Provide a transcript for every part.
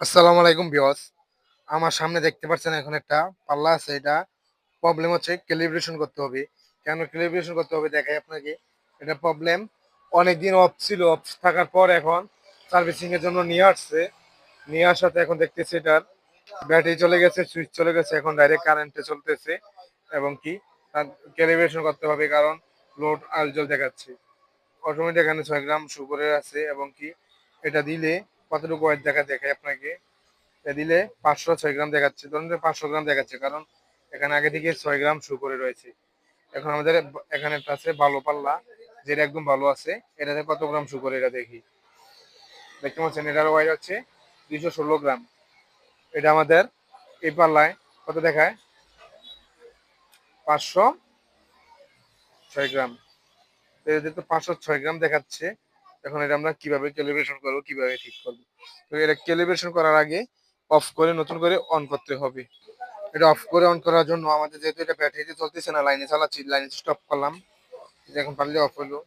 আসসালামু আলাইকুম বিয়স আমার সামনে দেখতে পাচ্ছেন এখন একটা পাল্লা আছে, এটা প্রবলেম হচ্ছে ক্যালিব্রেশন করতে হবে। কেন ক্যালিব্রেশন করতে হবে দেখাই আপনাকে। এটা প্রবলেম অনেকদিন অফ ছিল অফ থাকার পর এখন সার্ভিসিং এর জন্য নিয়ে আসছে। নিয়ে আসাতে এখন দেখতেছি এটার ব্যাটারি চলে গেছে সুইচ চলে গেছে, এখন ডাইরেক্ট কারেন্টে চলতেছে এবং কি তার ক্যালিব্রেশন করতে হবে কারণ লোড আলজল দেখাচ্ছে। অটোমেটিক এখানে ছয় গ্রাম সুগারের আছে এবং কি এটা দিলে কতটুকু ওয়েট দেখা দেখায় আপনাকে? দিলে পাঁচশো ছয় গ্রাম দেখাচ্ছে। ধরুন পাঁচশো গ্রাম দেখাচ্ছে, কারণ এখানে আগে থেকে ছয় গ্রাম শু করে রয়েছে। এখন আমাদের এখানে আছে ভালো পাল্লা, যেটা একদম ভালো আছে। এটাতে কত গ্রাম শু করে এটা দেখি। দেখতে পাচ্ছেন এটার ওয়েট হচ্ছে দুইশো ষোলো গ্রাম। এটা আমাদের এই পাল্লায় কত দেখায়? পাঁচশো ছয় গ্রাম। এটাতে তো পাঁচশো ছয় গ্রাম দেখাচ্ছে। এখন এটা আমরা কীভাবে ক্যালিব্রেশন করব, কীভাবে ঠিক করব? তো এটা ক্যালিব্রেশন করার আগে অফ করে নতুন করে অন করতে হবে। এটা অফ করে অন করার জন্য আমাদের যেহেতু এটা ব্যাটারিতে চলতেছে না লাইনে চালাচ্ছি লাইনে স্টপ করলাম। এখন পারলে অফ হলো।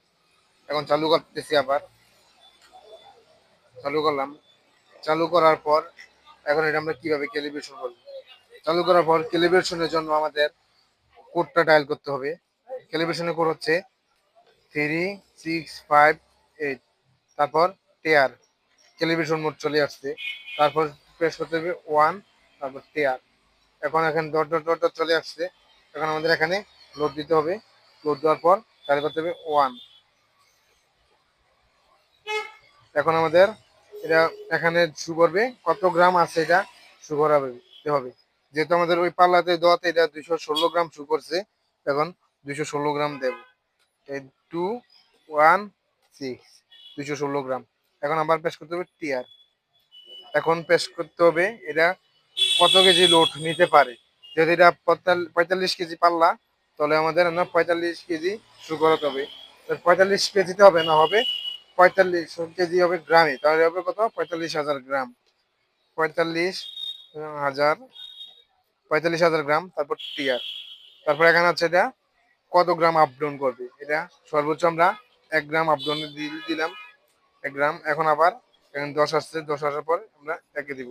এখন চালু করতেছি আবার। চালু করলাম। চালু করার পর এখন এটা আমরা কীভাবে ক্যালিব্রেশন করব? চালু করার পর ক্যালিব্রেশনের জন্য আমাদের কোডটা ডায়াল করতে হবে। ক্যালিব্রেশনের কোড হচ্ছে থ্রি সিক্স ফাইভ এইট তারপর টেয়ার টেলিভিশন মোড চলে আসছে। তারপর প্রেস করতে হবে ওয়ান তারপর টেয়ার এখন এখানে ডট ডট ডট ডট চলে আসছে। এখন আমাদের এখানে লোড দিতে হবে। লোড দেওয়ার পর চালু করতে হবে ওয়ান এখন আমাদের এটা এখানে শু করবে কত গ্রাম আছে এটা শু করাবে হবে। যেহেতু আমাদের ওই পাল্লাতে দেওয়াতে এটা দুইশো ষোলো গ্রাম শু করছে, এখন দুইশো ষোলো গ্রাম দেব। টু ওয়ান সিক্স দুইশো ষোলো গ্রাম। এখন আবার পেশ করতে হবে টিয়ার। এখন পেশ করতে হবে এটা কত কেজি লোড নিতে পারে? যদি এটা পঁয়তাল্লিশ কেজি পাল্লা, তাহলে আমাদের না পঁয়তাল্লিশ কেজি শুরু করাতে হবে। পঁয়তাল্লিশ কেজিতে হবে না, হবে পঁয়তাল্লিশ কেজি হবে গ্রামে, তাহলে হবে কত? পঁয়তাল্লিশ হাজার গ্রাম। পঁয়তাল্লিশ হাজার পঁয়তাল্লিশ হাজার গ্রাম, তারপর টিয়ার। তারপর এখানে আছে এটা কত গ্রাম আপডাউন করবে? এটা সর্বোচ্চ আমরা এক গ্রাম আপ ডাউন দিলাম। এক গ্রাম, এখন আবার এখানে দশ আসছে, দশ আসার পর আমরা একে দিব।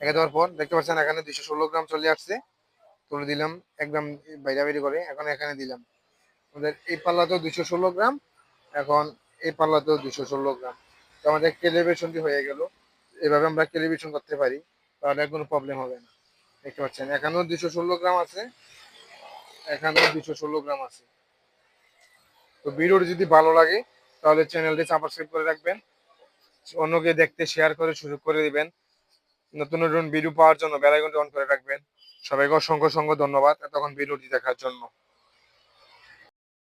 একে দেওয়ার পর দেখতে পাচ্ছেন এখানে দুইশো ষোলো গ্রাম চলে আসছে। তুলে দিলাম, এক গ্রাম বাইরে বাইরে করে, এখন এখানে দিলাম। আমাদের এই পাল্লাতেও দুইশো ষোলো গ্রাম, এখন এই পাল্লাতেও দুইশো ষোলো গ্রাম। তো আমাদের ক্যালিব্রেশনটি হয়ে গেল। এভাবে আমরা ক্যালিব্রেশন করতে পারি, তাহলে কোনো প্রবলেম হবে না। দেখতে পাচ্ছেন, এখানেও দুইশো ষোলো গ্রাম আছে, এখানেও দুইশো ষোলো গ্রাম আছে। তো ভিডিওটি যদি ভালো লাগে তাহলে চ্যানেলটি সাবস্ক্রাইব করে রাখবেন। অন্যকে দেখতে শেয়ার করে সুযোগ করে দিবেন। নতুন নতুন ভিডিও পাওয়ার জন্য বেলাইকনটি অন করে রাখবেন। সবাইকে অসংখ্য অসংখ্য ধন্যবাদ এতক্ষণ ভিডিওটি দেখার জন্য।